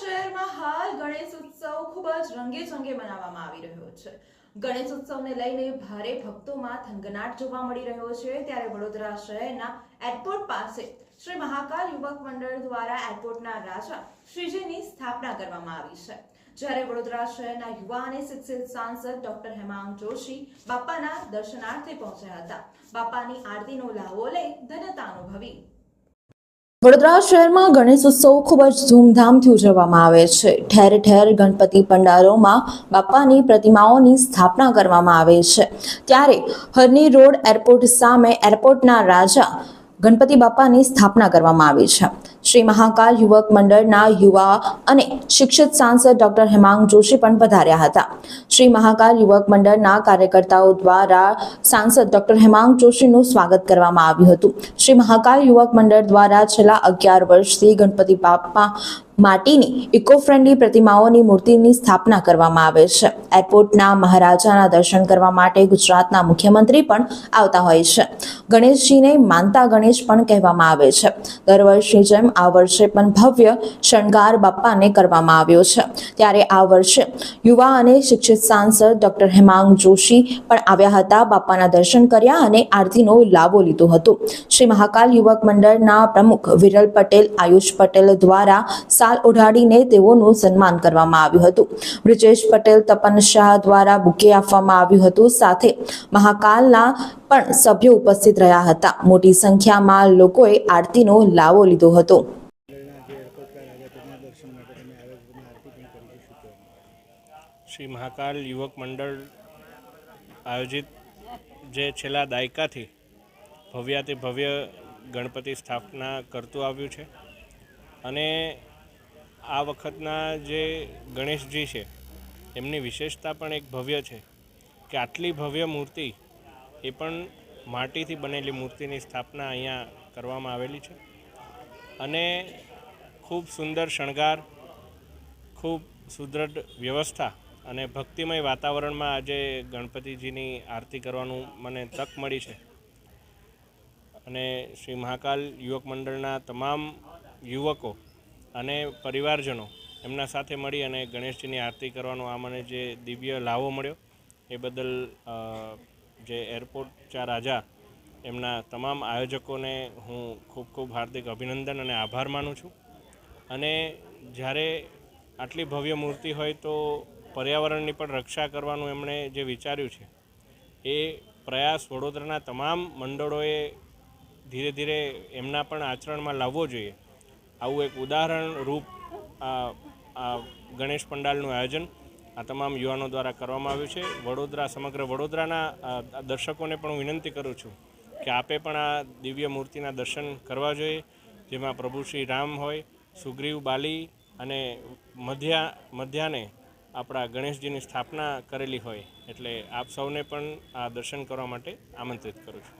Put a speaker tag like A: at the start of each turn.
A: શહેરમાં હાલ ગણેશ ઉત્સવ ખૂબ જ રંગે ચંગે મનાવવામાં આવી રહ્યો છે. ગણેશ ઉત્સવને લઈને ભારે ભક્તોમાં થનગનાટ જોવા મળી રહ્યો છે. ત્યારે વડોદરા શહેરના એરપોર્ટ પાસે શ્રી મહાકાલ યુવક મંડળ દ્વારા એરપોર્ટના રાજા શ્રીજીની સ્થાપના કરવામાં આવી છે. જ્યારે વડોદરા શહેરના યુવા અને શિક્ષિત સાંસદ ડોક્ટર હેમાંગ જોશી બાપાના દર્શનાર્થે પહોંચ્યા હતા. બાપાની આરતીનો લાવો લઈ ધન્યતા અનુભવી. વડોદરા શહેરમાં ગણેશ ઉત્સવ ખૂબ જ ધૂમધામથી ઉજવવામાં આવે છે. ઠેર ઠેર ગણપતિ પંડાલોમાં બાપાની પ્રતિમાઓની સ્થાપના કરવામાં આવે છે. ત્યારે હરની રોડ એરપોર્ટ સામે એરપોર્ટના રાજા ગણપતિ બાપાની સ્થાપના કરવામાં આવી છે. શ્રી મહાકાલ યુવક મંડળના યુવા અને શિક્ષિત સાંસદ ડોક્ટર હેમાંગ જોશી પણ પધાર્યા હતા. શ્રી મહાકાલ યુવક મંડળના કાર્યકર્તાઓ દ્વારા સાંસદ ડોક્ટર હેમાંગ જોશીનું સ્વાગત કરવામાં આવ્યું હતું. શ્રી મહાકાલ યુવક મંડળ દ્વારા છેલ્લા અગિયાર વર્ષથી ગણપતિ બાપા માટીની ઇકો ફ્રેન્ડલી પ્રતિમાઓની મૂર્તિની સ્થાપના કરવામાં આવે છે. એરપોર્ટના મહારાજાના દર્શન કરવા માટે ગુજરાતના મુખ્યમંત્રી પણ આવતા હોય છે. ગણેશજીને માનતા ગણેશ પણ કહેવામાં આવે છે. દર વર્ષની જેમ આ વર્ષે પણ ભવ્ય શણગાર બાપાને કરવામાં આવ્યો છે. ત્યારે આ વર્ષે યુવા અને શિક્ષિત સાંસદ ડોક્ટર હેમાંગ જોશી પણ આવ્યા હતા, બાપાના દર્શન કર્યા અને આરતીનો લાભો લીધો હતો. શ્રી મહાકાલ યુવક મંડળના પ્રમુખ વિરલ પટેલ, આયુષ પટેલ દ્વારા સાલ ઓઢાડીને તેઓનું સન્માન કરવામાં આવ્યું હતું. બ્રિજેશ પટેલ, તપન શાહ દ્વારા બુકે આપવામાં આવ્યું હતું. સાથે મહાકાલના પણ સભ્યો ઉપસ્થિત રહ્યા હતા. મોટી સંખ્યામાં લોકોએ આરતીનો લાવો લીધો હતો
B: મંડળના જે એરપોર્ટ પર આવ્યા તેમના દર્શન માટે તમે આવ્યા છો તમે આરતી પણ કરી છે શું કહેવાનું
C: શ્રી મહાકાલ યુવક મંડળ આયોજિત જે છેલ્લા દાયકાથી ભવ્યાતિ ભવ્ય ગણપતિ સ્થાપના કરતું આવ્યું છે. અને આ વખતના જે ગણેશજી છે, એમની વિશેષતા પણ એક ભવ્ય છે કે આટલી ભવ્ય મૂર્તિ એ પણ માટીથી બનેલી મૂર્તિની સ્થાપના અહીંયા કરવામાં આવેલી છે. અને ખૂબ સુંદર શણગાર, ખૂબ સુદૃઢ વ્યવસ્થા અને ભક્તિમય વાતાવરણમાં આજે ગણપતિજીની આરતી કરવાનું મને તક મળી છે. અને શ્રી મહાકાલ યુવક મંડળના તમામ યુવકો અને પરિવારજનો એમના સાથે મળી અને ગણેશજીની આરતી કરવાનો આ મને જે દિવ્ય લાવો મળ્યો, એ બદલ જે એરપોર્ટ ચાર રાજા એમના તમામ આયોજકોને હું ખૂબ ખૂબ હાર્દિક અભિનંદન અને આભાર માનું છું. અને જ્યારે આટલી ભવ્ય મૂર્તિ હોય તો પર્યાવરણની પણ રક્ષા કરવાનું એમણે જે વિચાર્યું છે, એ પ્રયાસ વડોદરાના તમામ મંડળોએ ધીરે ધીરે એમના પણ આચરણમાં લાવવો જોઈએ. આવું એક ઉદાહરણ રૂપ આ ગણેશ પંડાલનું આયોજન આ તમામ યુવાનો દ્વારા કરવામાં આવ્યું છે. વડોદરા, સમગ્ર વડોદરાના દર્શકોને પણ હું વિનંતી કરું છું કે આપે પણ આ દિવ્ય મૂર્તિના દર્શન કરવા જોઈએ, જેમાં પ્રભુ શ્રી રામ હોય, સુગ્રીવ બાલી અને મધ્યા, મધ્યાને આપણા ગણેશજીની સ્થાપના કરેલી હોય, એટલે આપ સૌને પણ આ દર્શન કરવા માટે આમંત્રિત કરું છું.